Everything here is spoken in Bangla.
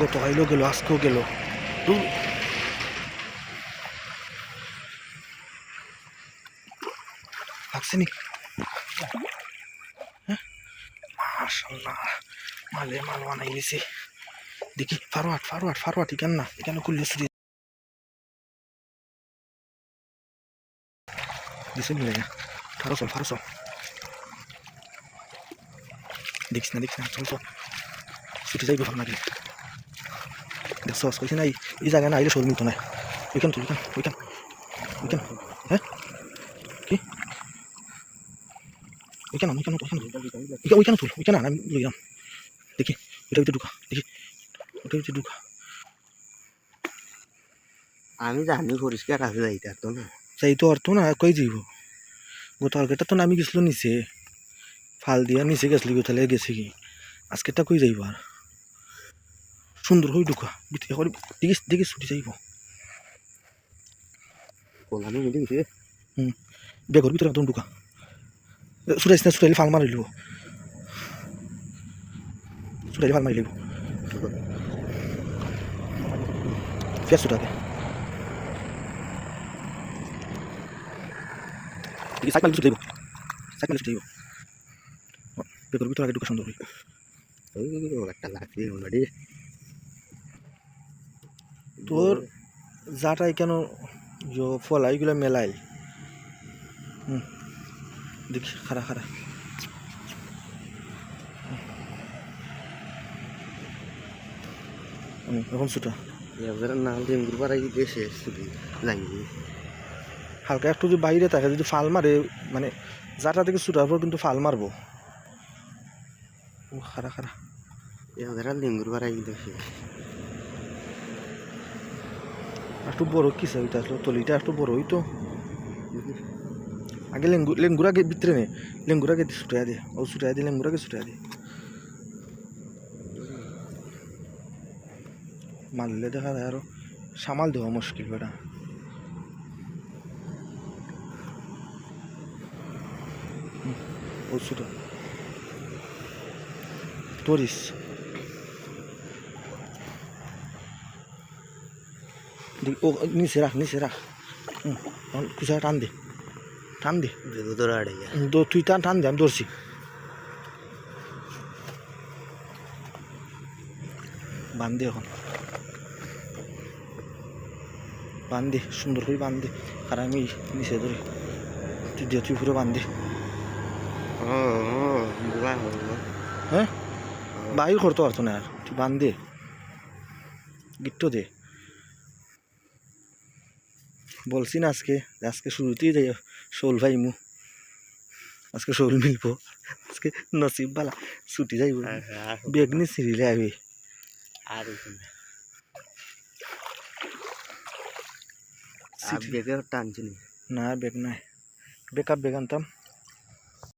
গতকালও গেল, আজকেও গেল। লাগছে নি মালে মাল বানাই গেছে দেখি, ফারোয়াট ফারোয়াট ফারোয়াট ইকান না, এখানে খুললে দিছে মিলে ফারো চল ফারো চল দেখিস না দেখিস না চল চল ছুটি যাইব ভালো লাগে দেখছস কইছে না এই জায়গা না আইলে শোল মিলতো না ওইখান তো ওইখান ওইখান ওইখান হ্যাঁ কি ওইখান ওইখান ওইখান ওইখান ওইখান তুল ওইখান আমি লইলাম দেখি ওইটা ভিতরে ঢুকা দেখি ওইটা ভিতরে ঢুকা আমি জানি পরিষ্কার আছে যাইতে তো না যাই তো অর্থ না কই যাইব গতকালকেটা তো নামি গেছিল নিচে। ফাল দিয়া নিচে গেছিল তাহলে গেছে কি। আজকেরটা কই যাইব আর সুন্দর হই ঢুকা ভিতরে করে দেখিস দেখিস ছুটি যাইব। গেছে। বেগর ভিতরে একদম ঢুকা সুরাইস না সুরাইলে ফাল মারি লিব। সুরাইলে ফাল মারি লিব। ফের সুটাকে সাইড মারি ছুটাইব সাইড মারি ছুটাইব বেগর ভিতরে আগে ঢুকা সুন্দর হই। একটা লাগছে অলরেডি তোর যাটাই কেন যে ফলা এইগুলো মেলাই? হুম দেখি খারা খারা এখন ছুটা। এবার নাম দিন গুরবার আগে ছুটি লাগবে হালকা একটু যদি বাইরে থাকে যদি ফাল মারে মানে যাটা থেকে ছুটার পর কিন্তু ফাল মারবো। ও খারা খারা লিঙ্গুরবার আগে দেশে একটু বড় কিসে ওইটা? আসলো তলিটা একটু বড় ওই তো। আগে লেঙ্গু লেঙ্গুরাকে ভিতরে নে। লেঙ্গুরাকে ছুটাই দে। ও ছুটাই দে লেঙ্গুরাকে ছুটাই দে। মারলে দেখা যায় আরও সামাল দেওয়া মুশকিল বেটা। ও ছুটা ও নিচে রাখ নিচে রাখ। কুচা টান দে। টান দে। তুই টান টান দে আমি ধরছি বান্ধে এখন। বান্ধে সুন্দর করে বান্ধে আর আমি নিচে ধরে তুই দিয়ে তুই পুরো বান্ধে হ্যাঁ? বাহির করতে পারতো না আর। তুই বান্ধে গিট্টো দে। বলছি না আজকে। আজকে শুরুতেই যাই। শোল ভাই মু আজকে শোল মিলবো। আজকে নসিব বালা ছুটি যাইব। বেগনি সিরিলে আবি আর বেগের টানছি নি। না বেগ নাই। বেকআপ বেগ আনতাম।